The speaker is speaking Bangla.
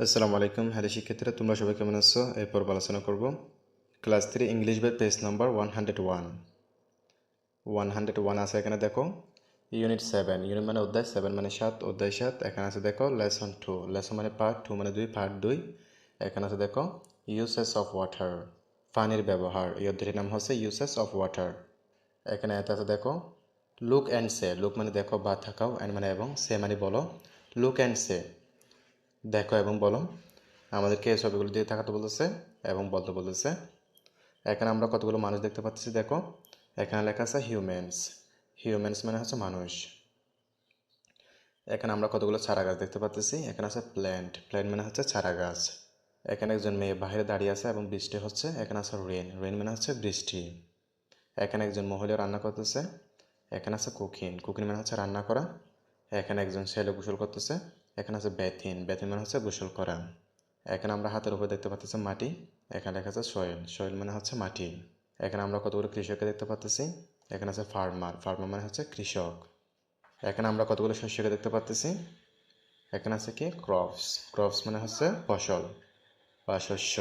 আসসালামু আলাইকুম, হ্যালো শিক্ষার্থীরা, তোমরা সবাই কেমন আছো? এই পর্ব আলোচনা করব। ক্লাস থ্রি, ইংলিশ বই, page number one hundred one one hundred one আছে এখানে, দেখো। ইউনিট সেভেন ইউনিট মানে অধ্যায় সেভেন মানে সাত, অধ্যায় সাত, এখানে আছে, দেখো লেসন টু লেসন মানে পার্ট টু মানে দুই পার্ট দুই। এখানে আছে, দেখো ইউসেস অফ ওয়াটার পানির ব্যবহার। এই অধ্যায়টির নাম হচ্ছে ইউসেস অফ ওয়াটার এখানে এতে আছে, দেখো লুক অ্যান্ড সে লুক মানে দেখো বা থাকাও অ্যান্ড মানে এবং সে মানে বলো লুক অ্যান্ড সে দেখো এবং বলো। আমাদেরকে ছবিগুলো দিয়ে থাকাতে বলেছে এবং বলতে বলেছে এখানে আমরা কতগুলো মানুষ দেখতে পাচ্ছি দেখো। এখানে লেখা আছে হিউম্যানস হিউম্যানস মানে হচ্ছে মানুষ। এখানে আমরা কতগুলো চারা গাছ দেখতে পাচ্ছি এখানে আছে প্ল্যান্ট প্ল্যান্ট মানে হচ্ছে চারা গাছ। এখানে একজন মেয়ে বাইরে দাঁড়িয়ে আছে এবং বৃষ্টি হচ্ছে। এখানে আছে রেন রেন মানে হচ্ছে বৃষ্টি। এখানে একজন মহিলা রান্না করতেছে। এখানে আছে কুকিং কুকিং মানে হচ্ছে রান্না করা। এখানে একজন ছেলে গোসল করতেছে। এখানে আছে বেথিন। বেথিন মানে হচ্ছে গোসল করা। এখানে আমরা হাতের উপর দেখতে পাচ্ছি মাটি। এখানে লেখা আছে সয়েল। সয়েল মানে হচ্ছে মাটি। এখানে আমরা কতগুলো কৃষককে দেখতে পাচ্ছি এখানে আছে ফার্মার। ফার্মার মানে হচ্ছে কৃষক। এখানে আমরা কতগুলো শস্যকে দেখতে পাচ্ছি এখানে আছে কি? ক্রপস। ক্রপস মানে হচ্ছে ফসল বা শস্য।